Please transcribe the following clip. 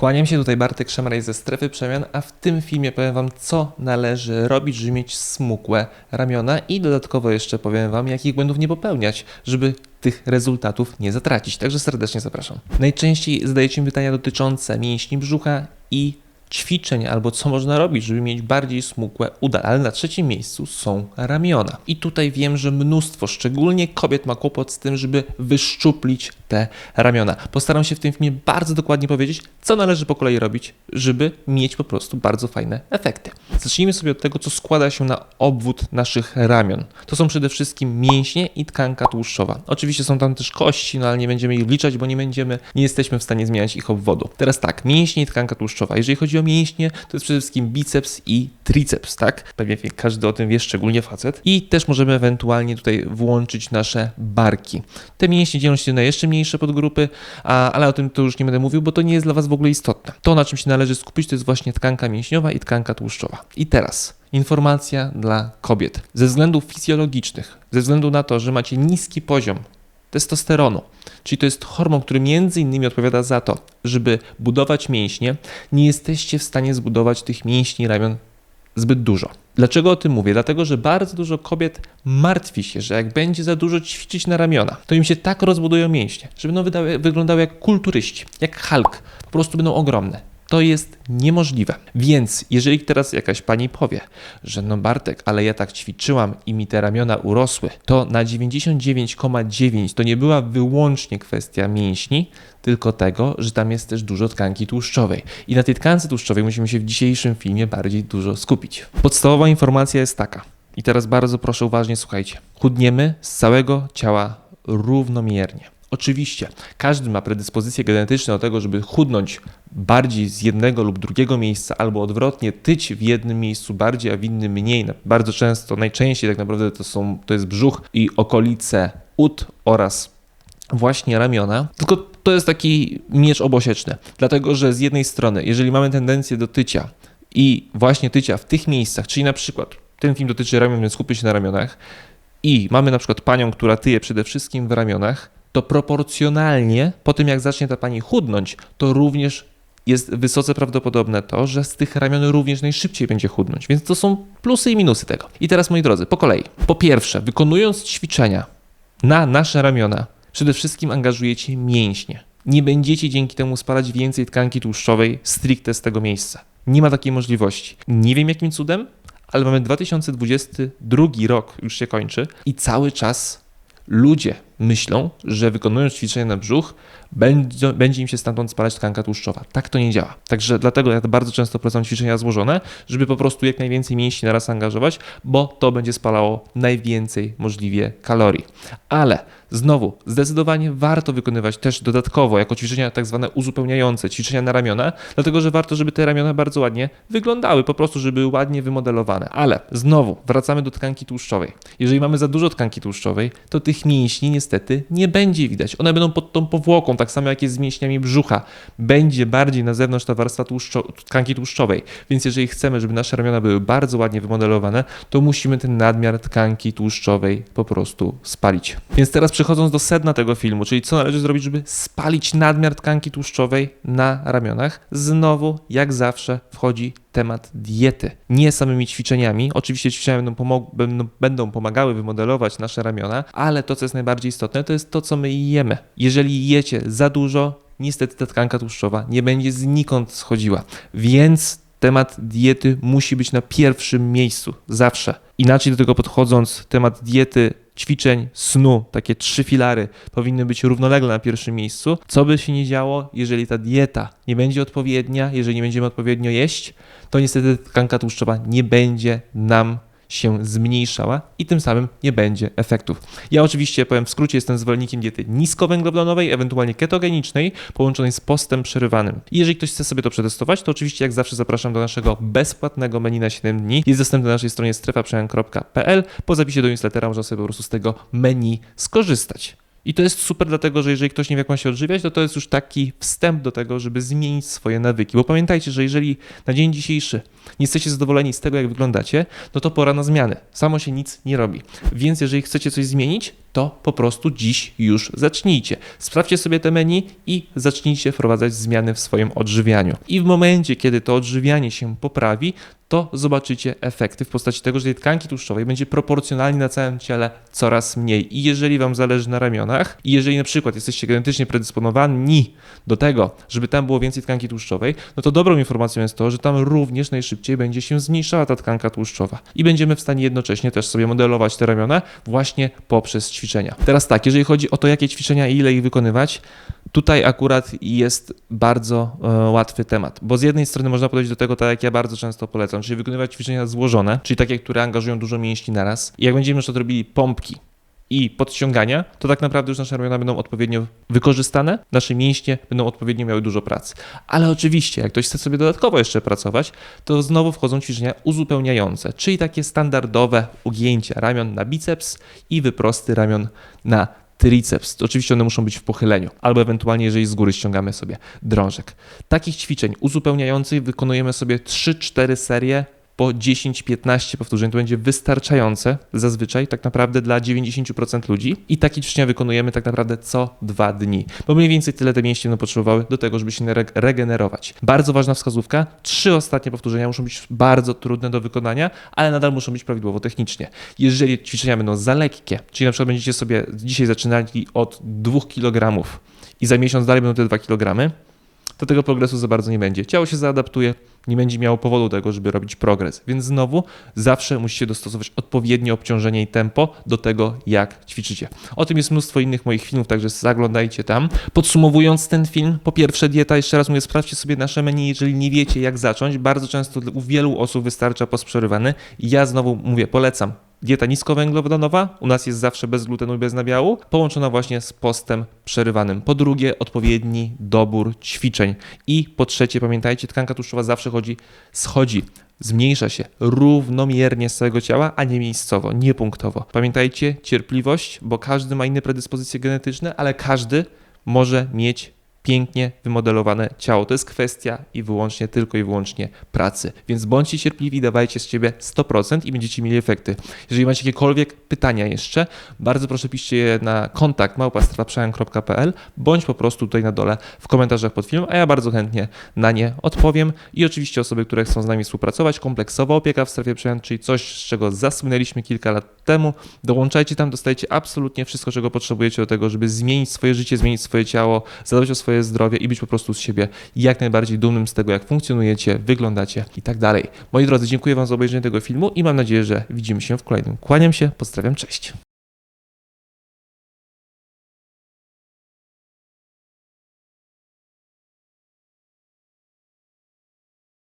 Kłaniam się tutaj Bartek Szemraj ze Strefy Przemian, a w tym filmie powiem Wam, co należy robić, żeby mieć smukłe ramiona i dodatkowo jeszcze powiem Wam, jakich błędów nie popełniać, żeby tych rezultatów nie zatracić. Także serdecznie zapraszam. Najczęściej zadajecie mi pytania dotyczące mięśni brzucha i ćwiczeń albo co można robić, żeby mieć bardziej smukłe uda, ale na trzecim miejscu są ramiona. I tutaj wiem, że mnóstwo, szczególnie kobiet ma kłopot z tym, żeby wyszczuplić te ramiona. Postaram się w tym filmie bardzo dokładnie powiedzieć, co należy po kolei robić, żeby mieć po prostu bardzo fajne efekty. Zacznijmy sobie od tego, co składa się na obwód naszych ramion. To są przede wszystkim mięśnie i tkanka tłuszczowa. Oczywiście są tam też kości, no ale nie będziemy ich liczać, bo nie będziemy, nie jesteśmy w stanie zmieniać ich obwodu. Teraz tak, mięśnie i tkanka tłuszczowa. Jeżeli chodzi o mięśnie, to jest przede wszystkim biceps i triceps, tak? Pewnie każdy o tym wie, szczególnie facet. I też możemy ewentualnie tutaj włączyć nasze barki. Te mięśnie dzielą się na jeszcze mniejsze podgrupy, a, ale o tym to już nie będę mówił, bo to nie jest dla Was w ogóle istotne. To, na czym się należy skupić, to jest właśnie tkanka mięśniowa i tkanka tłuszczowa. I teraz informacja dla kobiet. Ze względów fizjologicznych, ze względu na to, że macie niski poziom testosteronu, czyli to jest hormon, który między innymi odpowiada za to, żeby budować mięśnie, nie jesteście w stanie zbudować tych mięśni ramion zbyt dużo. Dlaczego o tym mówię? Dlatego, że bardzo dużo kobiet martwi się, że jak będzie za dużo ćwiczyć na ramiona, to im się tak rozbudują mięśnie, że będą wyglądały jak kulturyści, jak Hulk, po prostu będą ogromne. To jest niemożliwe. Więc jeżeli teraz jakaś pani powie, że no Bartek, ale ja tak ćwiczyłam i mi te ramiona urosły, to na 99,9 to nie była wyłącznie kwestia mięśni, tylko tego, że tam jest też dużo tkanki tłuszczowej. I na tej tkance tłuszczowej musimy się w dzisiejszym filmie bardziej dużo skupić. Podstawowa informacja jest taka. I teraz bardzo proszę uważnie słuchajcie. Chudniemy z całego ciała równomiernie. Oczywiście, każdy ma predyspozycje genetyczne do tego, żeby chudnąć bardziej z jednego lub drugiego miejsca, albo odwrotnie, tyć w jednym miejscu bardziej, a w innym mniej. Bardzo często, najczęściej tak naprawdę to, są, to jest brzuch i okolice ud oraz właśnie ramiona. Tylko to jest taki miecz obosieczny, dlatego że z jednej strony, jeżeli mamy tendencję do tycia i właśnie tycia w tych miejscach, czyli na przykład ten film dotyczy ramion, więc skupię się na ramionach, i mamy na przykład panią, która tyje przede wszystkim w ramionach, to proporcjonalnie po tym, jak zacznie ta pani chudnąć, to również jest wysoce prawdopodobne to, że z tych ramion również najszybciej będzie chudnąć. Więc to są plusy i minusy tego. I teraz, moi drodzy, po kolei. Po pierwsze, wykonując ćwiczenia na nasze ramiona, przede wszystkim angażujecie mięśnie. Nie będziecie dzięki temu spalać więcej tkanki tłuszczowej stricte z tego miejsca. Nie ma takiej możliwości. Nie wiem jakim cudem, ale mamy 2022 rok, już się kończy i cały czas ludzie myślą, że wykonując ćwiczenia na brzuch, będzie, będzie im się stamtąd spalać tkanka tłuszczowa. Tak to nie działa. Także dlatego ja bardzo często polecam ćwiczenia złożone, żeby po prostu jak najwięcej mięśni naraz angażować, bo to będzie spalało najwięcej możliwie kalorii. Ale znowu, zdecydowanie warto wykonywać też dodatkowo jako ćwiczenia tak zwane uzupełniające, ćwiczenia na ramiona, dlatego że warto, żeby te ramiona bardzo ładnie wyglądały, po prostu, żeby były ładnie wymodelowane. Ale znowu, wracamy do tkanki tłuszczowej. Jeżeli mamy za dużo tkanki tłuszczowej, to tych mięśni niestety nie będzie widać. One będą pod tą powłoką, tak samo jak jest z mięśniami brzucha. Będzie bardziej na zewnątrz ta warstwa tłuszczo tkanki tłuszczowej. Więc jeżeli chcemy, żeby nasze ramiona były bardzo ładnie wymodelowane, to musimy ten nadmiar tkanki tłuszczowej po prostu spalić. Więc teraz przechodząc do sedna tego filmu, czyli co należy zrobić, żeby spalić nadmiar tkanki tłuszczowej na ramionach, znowu, jak zawsze, wchodzi temat diety. Nie samymi ćwiczeniami. Oczywiście ćwiczenia będą, pomog- będą, pomagały wymodelować nasze ramiona, ale to, co jest najbardziej istotne, to jest to, co my jemy. Jeżeli jecie za dużo, niestety ta tkanka tłuszczowa nie będzie znikąd schodziła. Więc temat diety musi być na pierwszym miejscu, zawsze. Inaczej do tego podchodząc, temat diety ćwiczeń, snu, takie trzy filary powinny być równolegle na pierwszym miejscu. Co by się nie działo, jeżeli ta dieta nie będzie odpowiednia, jeżeli nie będziemy odpowiednio jeść, to niestety tkanka tłuszczowa nie będzie nam się zmniejszała i tym samym nie będzie efektów. Ja oczywiście, powiem w skrócie, jestem zwolennikiem diety niskowęglowodanowej, ewentualnie ketogenicznej, połączonej z postem przerywanym. I jeżeli ktoś chce sobie to przetestować, to oczywiście jak zawsze zapraszam do naszego bezpłatnego menu na 7 dni. Jest dostępny na naszej stronie strefaprzemian.pl. Po zapisie do newslettera można sobie po prostu z tego menu skorzystać. I to jest super, dlatego że jeżeli ktoś nie wie, jak ma się odżywiać, to to jest już taki wstęp do tego, żeby zmienić swoje nawyki. Bo pamiętajcie, że jeżeli na dzień dzisiejszy nie jesteście zadowoleni z tego, jak wyglądacie, no to pora na zmiany. Samo się nic nie robi. Więc jeżeli chcecie coś zmienić, to po prostu dziś już zacznijcie. Sprawdźcie sobie te menu i zacznijcie wprowadzać zmiany w swoim odżywianiu. I w momencie, kiedy to odżywianie się poprawi, to zobaczycie efekty w postaci tego, że tkanki tłuszczowej będzie proporcjonalnie na całym ciele coraz mniej. I jeżeli Wam zależy na ramionach, i jeżeli na przykład jesteście genetycznie predysponowani do tego, żeby tam było więcej tkanki tłuszczowej, no to dobrą informacją jest to, że tam również najszybciej będzie się zmniejszała ta tkanka tłuszczowa. I będziemy w stanie jednocześnie też sobie modelować te ramiona właśnie poprzez ćwiczenia. Teraz tak, jeżeli chodzi o to, jakie ćwiczenia i ile ich wykonywać, Tutaj akurat jest bardzo e, łatwy temat, bo z jednej strony można podejść do tego tak, jak ja bardzo często polecam, czyli wykonywać ćwiczenia złożone, czyli takie, które angażują dużo mięśni naraz. I jak będziemy na przykład robili pompki i podciągania, to tak naprawdę już nasze ramiona będą odpowiednio wykorzystane, nasze mięśnie będą odpowiednio miały dużo pracy. Ale oczywiście, jak ktoś chce sobie dodatkowo jeszcze pracować, to znowu wchodzą ćwiczenia uzupełniające, czyli takie standardowe ugięcia ramion na biceps i wyprosty ramion na triceps. Oczywiście one muszą być w pochyleniu, albo ewentualnie, jeżeli z góry ściągamy sobie drążek. Takich ćwiczeń uzupełniających wykonujemy sobie 3-4 serie po 10-15 powtórzeń. To będzie wystarczające zazwyczaj tak naprawdę dla 90% ludzi i takie ćwiczenia wykonujemy tak naprawdę co dwa dni, bo mniej więcej tyle te mięśnie będą potrzebowały do tego, żeby się re- regenerować. Bardzo ważna wskazówka, trzy ostatnie powtórzenia muszą być bardzo trudne do wykonania, ale nadal muszą być prawidłowo technicznie. Jeżeli ćwiczenia będą za lekkie, czyli na przykład będziecie sobie dzisiaj zaczynali od 2 kg i za miesiąc dalej będą te 2 kg, to tego progresu za bardzo nie będzie. Ciało się zaadaptuje, nie będzie miało powodu tego, żeby robić progres. Więc znowu zawsze musicie dostosować odpowiednie obciążenie i tempo do tego, jak ćwiczycie. O tym jest mnóstwo innych moich filmów, także zaglądajcie tam. Podsumowując ten film, po pierwsze dieta, jeszcze raz mówię, sprawdźcie sobie nasze menu, jeżeli nie wiecie jak zacząć. Bardzo często u wielu osób wystarcza post przerywany. Ja znowu mówię, polecam Dieta niskowęglowodanowa, u nas jest zawsze bez glutenu i bez nabiału, połączona właśnie z postem przerywanym. Po drugie, odpowiedni dobór ćwiczeń. I po trzecie, pamiętajcie, tkanka tłuszczowa zawsze chodzi, schodzi, zmniejsza się równomiernie z całego ciała, a nie miejscowo, nie punktowo. Pamiętajcie, cierpliwość, bo każdy ma inne predyspozycje genetyczne, ale każdy może mieć pięknie wymodelowane ciało. To jest kwestia i wyłącznie, tylko i wyłącznie pracy. Więc bądźcie cierpliwi, dawajcie z siebie 100% i będziecie mieli efekty. Jeżeli macie jakiekolwiek pytania jeszcze, bardzo proszę piszcie je na kontakt małpastrwaprzemian.pl bądź po prostu tutaj na dole w komentarzach pod filmem, a ja bardzo chętnie na nie odpowiem. I oczywiście osoby, które chcą z nami współpracować, kompleksowa opieka w strefie przemian, czyli coś, z czego zasłynęliśmy kilka lat temu. Dołączajcie tam, dostajecie absolutnie wszystko, czego potrzebujecie do tego, żeby zmienić swoje życie, zmienić swoje ciało, zadbać o swoje zdrowie i być po prostu z siebie jak najbardziej dumnym z tego, jak funkcjonujecie, wyglądacie i tak dalej. Moi drodzy, dziękuję Wam za obejrzenie tego filmu i mam nadzieję, że widzimy się w kolejnym. Kłaniam się, pozdrawiam, cześć.